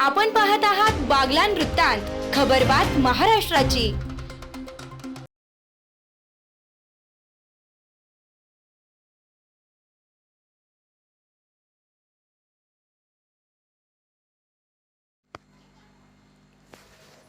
आपण पाहत आहात बागलान वृत्तांत खबरबात महाराष्ट्राची.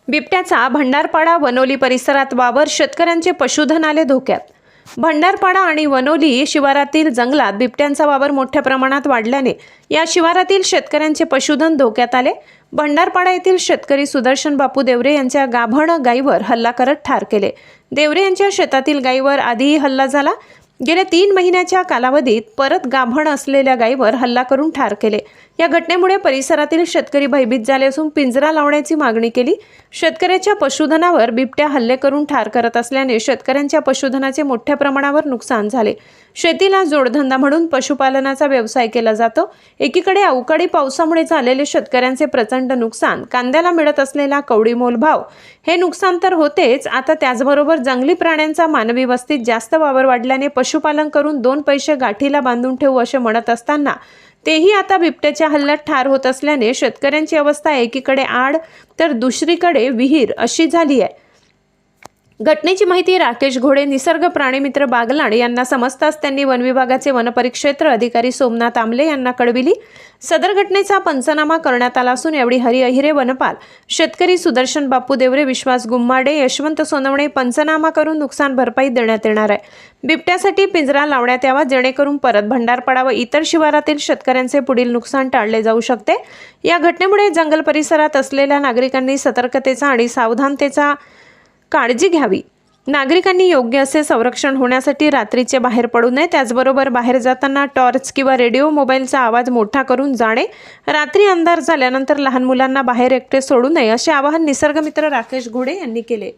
बिबट्याचा भंडारपाडा वनोली परिसरात वावर शेतकऱ्यांचे पशुधन आले धोक्यात. भंडारपाडा आणि वनोली शिवारातील जंगलात बिबट्यांचा वावर मोठ्या प्रमाणात वाढल्याने या शिवारातील शेतकऱ्यांचे पशुधन धोक्यात आले. भंडारपाडा येथील शेतकरी सुदर्शन बापू देवरे यांच्या गाभण गाईवर हल्ला करत ठार केले. देवरे यांच्या शेतातील गाईवर आधीही हल्ला झाला. गेल्या तीन महिन्याच्या कालावधीत परत गाभण असलेल्या गायीवर हल्ला करून ठार केले. या घटनेमुळे परिसरातील शेतकरी भयभीत झाले असून पिंजरा लावण्याची मागणी केली. शेतकऱ्याच्या पशुधनावर बिबट्या हल्ले करून ठार करत असल्याने शेतकऱ्यांच्या पशुधनाचे मोठ्या प्रमाणावर नुकसान झाले. शेतीला जोडधंदा म्हणून पशुपालनाचा व्यवसाय केला जातो. एकीकडे अवकाळी पावसामुळे झालेले शेतकऱ्यांचे प्रचंड नुकसान कांद्याला मिळत असलेला कवडीमोल भाव हे नुकसान तर होतेच. आता त्याचबरोबर जंगली प्राण्यांचा मानवी वस्तीत जास्त वावर वाढल्याने पशुपालन करून दोन पैसे गाठीला बांधून ठेवू असे म्हणत असताना तेही आता बिबट्याच्या हल्ल्यात ठार होत असल्याने शेतकऱ्यांची अवस्था एकीकडे आड तर दुसरीकडे विहीर अशी झाली आहे. घटनेची माहिती राकेश घोडे निसर्ग प्राणीमित्र बागलाण यांना समजताच त्यांनी वनविभागाचे वनपरिक्षेत्र अधिकारी सोमनाथ आमले यांना कळविली. सदर घटनेचा पंचनामा करण्यात आला असून यावेळी हरी अहिरे वनपाल शेतकरी सुदर्शन बापू देवरे विश्वास गुम्माडे यशवंत सोनवणे पंचनामा करून नुकसान भरपाई देण्यात येणार आहे. बिबट्यासाठी पिंजरा लावण्यात यावा जेणेकरून परत भंडारपाडा व इतर शिवारातील शेतकऱ्यांचे पुढील नुकसान टाळले जाऊ शकते. या घटनेमुळे जंगल परिसरात असलेल्या नागरिकांनी सतर्कतेचा आणि सावधानतेचा काळजी घ्यावी. नागरिकांनी योग्य असे संरक्षण होण्यासाठी रात्रीचे बाहेर पडू नये. त्याचबरोबर बाहेर जाताना टॉर्च किंवा रेडिओ मोबाईलचा आवाज मोठा करून जाणे. रात्री अंधार झाल्यानंतर लहान मुलांना बाहेर एकटे सोडू नये असे आवाहन निसर्गमित्र राकेश घोडे यांनी केले.